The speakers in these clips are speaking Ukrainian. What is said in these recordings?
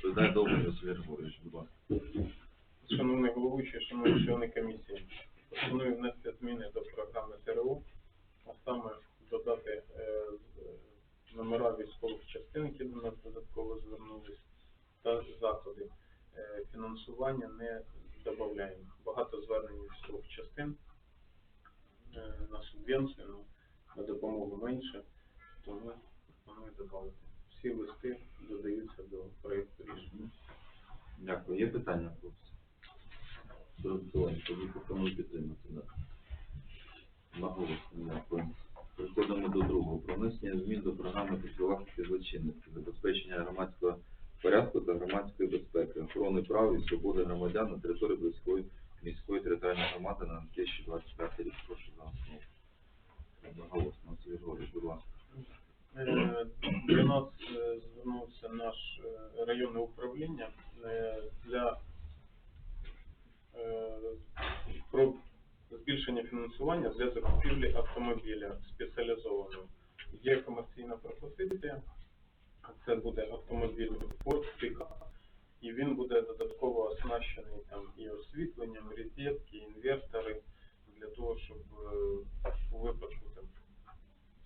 Відповідає Довгий Василь Григорович, будь ласка. Шановний головуючий, шановні члени комісії, пропоную внести зміни до програми ТРО, а саме додати е, номера військових частин, які до нас додатково звернулись, та заходи. Е, Фінансування не додаємо. Багато звернень військових частин е, на субвенцію, ну, на допомогу менше, тому пропоную додати. Всі листи додаються до проєкту рішення. Дякую. Є питання, хлопці? До пропоную підтримати. Наголосно, дякую. Переходимо до другого. Про внесення змін до програми профілактики злочинності, забезпечення громадського порядку та громадської безпеки, охорони прав і свободи громадян на території близької міської територіальної громади на 2025 рік. Прошу за основу. Василь Григорович, будь ласка. Е, До нас е, звернувся наш е, районне управління для про збільшення фінансування для закупівлі автомобіля спеціалізованого. Є комерційна пропозиція, це буде автомобіль Ford Pickup, і він буде додатково оснащений там і освітленням, розетки, інвертори, для того, щоб е, у випадку там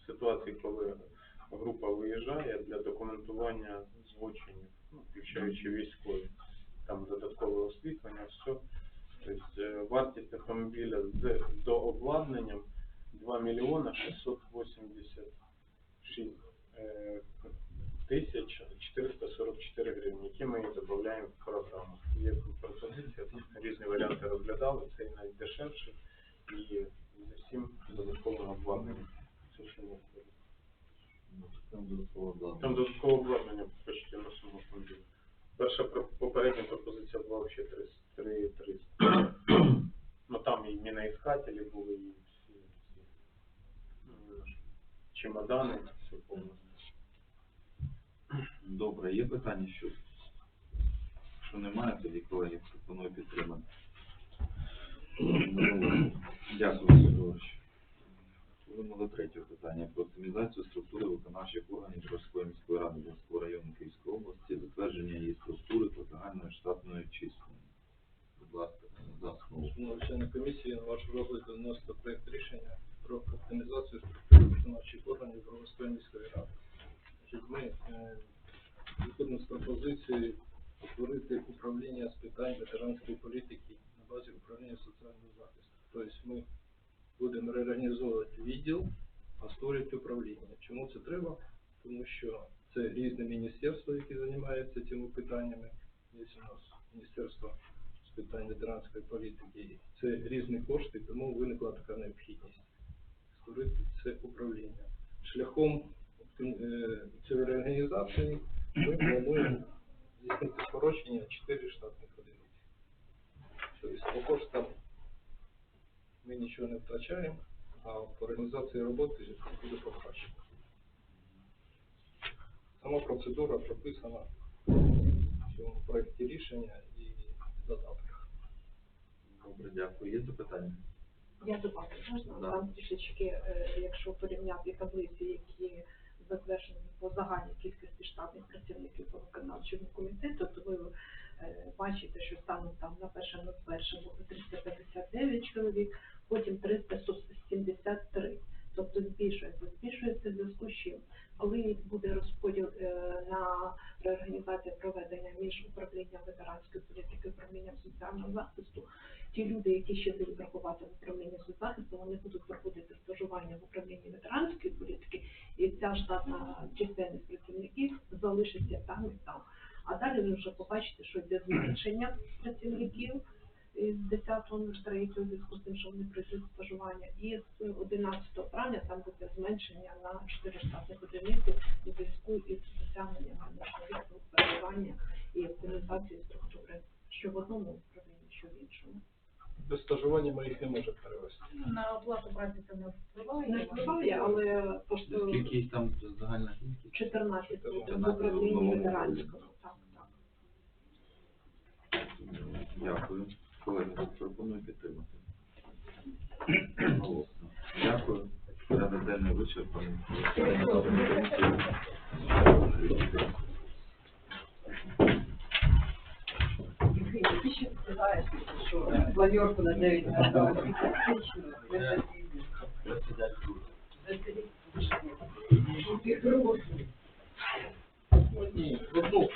ситуації, коли група виїжджає для документування злочинів, ну, включаючи військові, там додаткове освітлення, все. Тобто е, вартість автомобіля з дообладнанням 2 мільйона 686 е, тисяч 444 гривні, які ми додаємо в програму. Є пропозиція, різні варіанти розглядали, цей найдешевший і з усім додатковим обладнанням. Все, що необхідно. Там додатково обладнання. Там додаткове обладнання почти на всьому автомобілі. Перша попередня пропозиція була взагалі 3 300. Ну там і міноіскателі були, і всі, всі ну, чемодани, все повністю. Добре, є питання що? Якщо немає, тоді колеги рішення про оптимізацію структури виконавчих органів Броварської міської ради. Ми е, виходимо з пропозицією створити управління з питань ветеранської політики на базі управління соціального захисту. Тобто ми будемо реорганізовувати відділ, а створювати управління. Чому це треба? Тому що це різне міністерство, яке займається цими питаннями. Є у нас міністерство з питань ветеранської політики. Це різні кошти, тому виникла така необхідність створити це управління. Шляхом е, цієї реорганізації ми плануємо здійснити скорочення 4 штатних одиниць. Тобто по коштам ми нічого не втрачаємо, а по організації роботи буде покращено. Сама процедура прописана в цьому проєкті рішення додатках. Добре, дякую. Є запитання? Я добавлю, можна Да. там трішечки, е, якщо порівняти таблиці, які затверджені по загальній кількості штатних працівників по виконавчому комітету, то ви е, бачите, що станом там на першому першому 359 чоловік, потім 373. Тобто збільшується. Збільшується зв'язку з чим? Коли буде розподіл е, на реорганізацію проведення між управлінням ветеранської політики управлінням соціального захисту, ті люди, які ще будуть рахувати в управлінні соцзахисту, вони будуть проходити стажування в управлінні ветеранської політики, і ця штатна чисельність працівників залишиться там і там. А далі ви вже побачите, що йде зменшення працівників з 10.03 у зв'язку з тим, що вони пройдуть стажування, і з 11 травня там буде зменшення на 4 штатних одиниці у зв'язку із досягненням віку перебування і оптимізації структури, що в одному управлінні, що в іншому. Без стажування ми їх не можемо перевести. На оплату праці це не впливає. Не впливає, але то, що Скільки їх там загальна кількість? 14 буде в управлінні одному. Так, так. Дякую. Колеги, пропоную підтримати. Голосно. Дякую. Порядок денний вичерпаний. Засідання комісії. знаєш, що планерку на 9 Ні, одну